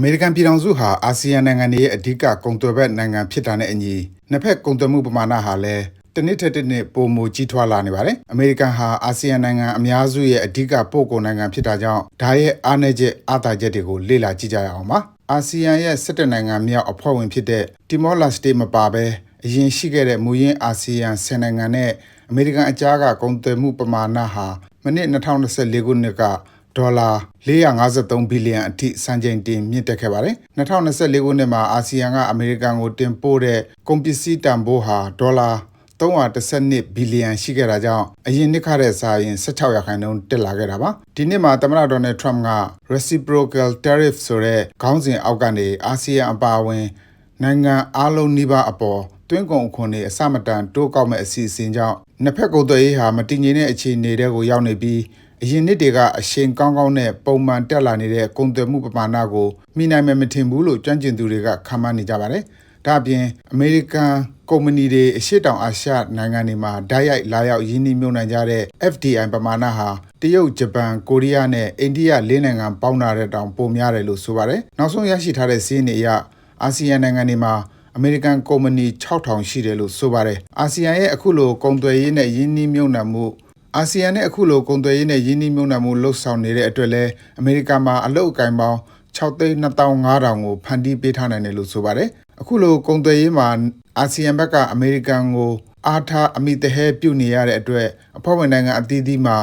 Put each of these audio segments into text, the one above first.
အမေရိကန်ပြည်ထောင်စုဟာအာဆီယံနိုင်ငံတွေရဲ့အဓိကကုန်သွယ်ဘက်နိုင်ငံဖြစ်တာနဲ့အညီနှစ်ဖက်ကုန်သွယ်မှုပမာဏဟာလည်းတစ်နှစ်ထက်တစ်နှစ်ပိုမိုကြီးထွားလာနေပါတယ်။အမေရိကန်ဟာအာဆီယံနိုင်ငံအများစုရဲ့အဓိကပို့ကုန်နိုင်ငံဖြစ်တာကြောင့်ဒါရဲ့အားနည်းချက်အားသာချက်တွေကိုလေ့လာကြည့်ကြရအောင်ပါ။အာဆီယံရဲ့စစ်တပ်နိုင်ငံမြောက်အဖွဲ့ဝင်ဖြစ်တဲ့တီမောလက်စတေမပါဘဲအရင်ရှိခဲ့တဲ့မူရင်းအာဆီယံဆယ်နိုင်ငံနဲ့အမေရိကန်အကြားကကုန်သွယ်မှုပမာဏဟာမနစ်2024ခုနှစ်က ဒေါ်လာ453ဘီလီယံအထိစံချိန်တင်မြင့်တက်ခဲ့ပါတယ်။2024ခုနှစ်မှာအာဆီယံကအမေရိကန်ကိုတင်ပို့တဲ့ကုန်ပစ္စည်းတန်ဖိုးဟာဒေါ်လာ312ဘီလီယံရှိခဲ့တာကြောင့်အရင်နှစ်ခတဲ့စာရင်16ရာခိုင်နှုန်းတက်လာခဲ့တာပါဒီနှစ်မှာသမ္မတဒေါ်နယ်ထရမ့်က reciprocal tariff ဆိုတဲ့ခေါင်းစဉ်အောက်ကနေအာဆီယံအပါအဝင်နိုင်ငံအားလုံးနှိပါအပေါ်တွင်းကုန်အခွန်တွေအစမတန်တိုးကောက်မဲ့အစီအစဉ်ကြောင့်နှစ်ဖက်ကုန်သွယ်ရေးဟာမတည်ငြိမ်တဲ့အခြေအနေတွေကိုရောက်နေပြီး အရင်နှစ်တွေကအရှိန်ကောင်းကောင်းနဲ့ပုံမှန်တက်လာနေတဲ့ကုန်သွယ်မှုပမာဏကိုမိနိုင်မယ်မထင်ဘူးလို့ကြွမ်းကျင်သူတွေကခန့်မှန်းနေကြပါတယ်။ဒါ့အပြင်အမေရိကန်ကုမ္ပဏီတွေအရှိတောင်အာရှနိုင်ငံတွေမှာဓာတ်ရိုက်လာရောက်ရင်းနှီးမြှုပ်နှံကြတဲ့ FDI ပမာဏဟာတရုတ်၊ဂျပန်၊ကိုရီးယားနဲ့အိန္ဒိယလေးနိုင်ငံပေါင်းတာတဲ့တောင်ပိုများတယ်လို့ဆိုပါတယ်။နောက်ဆုံးရရှိထားတဲ့စီးနေအရအာဆီယံနိုင်ငံတွေမှာအမေရိကန်ကုမ္ပဏီ6000ရှိတယ်လို့ဆိုပါတယ်။အာဆီယံရဲ့အခုလိုကုန်သွယ်ရေးနဲ့ယင်းနှီးမြှုပ်နှံမှု အာဆီယံနဲ့အခုလိုကုန်သွယ်ရေးနဲ့ယင်းနှီးမြှုပ်နှံမှုလှုပ်ဆောင်နေတဲ့အတွက်လဲအမေရိကန်မှာအလုတ်အကင်ပေါင်း6,2500ကိုဖန်တီးပေးထားနိုင်တယ်လို့ဆိုပါတယ်။အခုလိုကုန်သွယ်ရေးမှာအာဆီယံဘက်ကအမေရိကန်ကိုအားထားအမိတဟဲပြုတ်နေရတဲ့အတွက်အဖွဲ့ဝင်နိုင်ငံအသီးသီးမှာ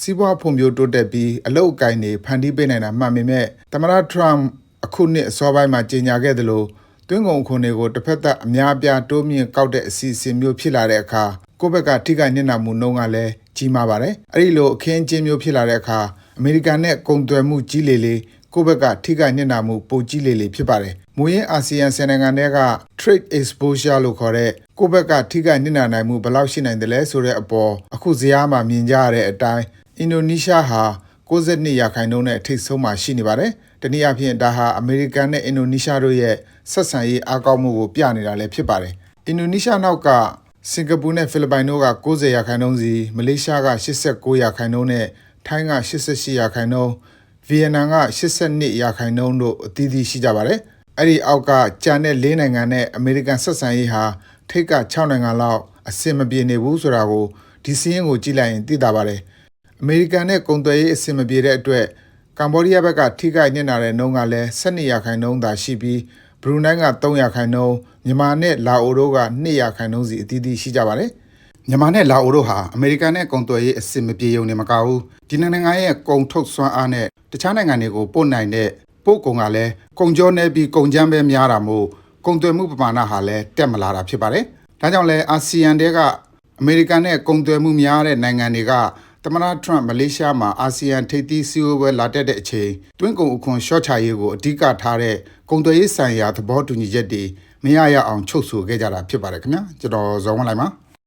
စီးပွားဖွံ့ဖြိုးတိုးတက်ပြီးအလုတ်အကင်တွေဖန်တီးပေးနိုင်တာမှန်ပေမဲ့သမ္မတထရမ့်အခုနှစ်အစောပိုင်းမှာကြေညာခဲ့သလိုတွင်းကုန်ခွန်တွေကိုတစ်ဖက်သက်အများအပြားတိုးမြင့်ကောက်တဲ့အစီအစဉ်မျိုးဖြစ်လာတဲ့အခါကိုယ့်ဘက်ကထိခိုက်နစ်နာမှုနှုန်းကလည်း ကြီးမားပါတယ်။အဲဒီလိုအခင်းအကျင်းမျိုးဖြစ်လာတဲ့အခါအမေရိကန်နဲ့ကုန်သွယ်မှုကြီးလေလေကိုယ့်ဘက်ကထိခိုက်နစ်နာမှုပိုကြီးလေလေဖြစ်ပါတယ်။မူရင်းအာဆီယံဆယ်နိုင်ငံတွေက trade exposure လို့ခေါ်တဲ့ကိုယ့်ဘက်ကထိခိုက်နစ်နာနိုင်မှုဘယ်လောက်ရှိနိုင်တယ်လဲဆိုတဲ့အပေါ်အခုဇယားမှာမြင်ကြရတဲ့အတိုင်းအင်ဒိုနီးရှားဟာ62ရာခိုင်နှုန်းနဲ့အထိတ်ဆုံးမှာရှိနေပါတယ်။တနည်းအားဖြင့်ဒါဟာအမေရိကန်နဲ့အင်ဒိုနီးရှားတို့ရဲ့ဆက်ဆံရေးအားကောင်းမှုကိုပြနေတာလည်းဖြစ်ပါတယ်။အင်ဒိုနီးရှားနောက်က စင်ကာပူနဲ့ဖိလစ်ပိုင်တို့က90ရာခိုင်နှုန်းစီမလေးရှားက89ရာခိုင်နှုန်းနဲ့ထိုင်းက88ရာခိုင်နှုန်းဗီယက်နမ်က82ရာခိုင်နှုန်းတို့အသီးသီးရှိကြပါတယ်။အဲ့ဒီအောက်ကကြံတဲ့၄နိုင်ငံနဲ့အမေရိကန်ဆက်ဆံရေးဟာထိတ်က6နိုင်ငံလောက်အဆင်မပြေနေဘူးဆိုတာကိုဒီစီးရင်ကိုကြည့်လိုက်ရင်သိတာပါတယ်။အမေရိကန်နဲ့ကုန်သွယ်ရေးအဆင်မပြေတဲ့အတွက်ကမ္ဘောဒီးယားဘက်ကထိခိုက်နေနာတဲ့နှုန်းကလည်း12ရာခိုင်နှုန်းသာရှိပြီးဘ ရူနိုင်းက3ရာခိုင်နှုန်းမြန်မာနဲ့လာအိုတို့က2ရာခိုင်နှုန်းစီအသီးသီးရှိကြပါတယ်မြန်မာနဲ့လာအိုတို့ဟာအမေရိကန်နဲ့ကုန်သွယ်ရေးအဆင်မပြေုံနဲ့မကဘူးဒီနိုင်ငံရဲ့ကုန်ထုတ်စွမ်းအားနဲ့တခြားနိုင်ငံတွေကိုပို့နိုင်တဲ့ပို့ကုန်ကလည်းကုန်ကြောနေပြီးကုန်ကျန်းပဲများတာမို့ကုန်သွယ်မှုပမာဏဟာလည်းတက်မလာတာဖြစ်ပါတယ်ဒါကြောင့်လဲအာဆီယံတဲကအမေရိကန်နဲ့ကုန်သွယ်မှုများတဲ့နိုင်ငံတွေက သမ္မတထရန့်မလေးရှားမှာအာဆီယံထိပ်သီးစည်းဝေးပွဲလာတက်တဲ့အချိန်တွင်းကုန်အခွန်ရှော့ချရေးကိုအဓိကထားတဲ့ကုန်သွယ်ရေးဆိုင်ရာသဘောတူညီချက်တွေမရရအောင်ချုပ်ဆိုခဲ့ကြတာဖြစ်ပါတယ်ခင်ဗျာကျွန်တော်ဇော်ဝင်းလိုက်ပါ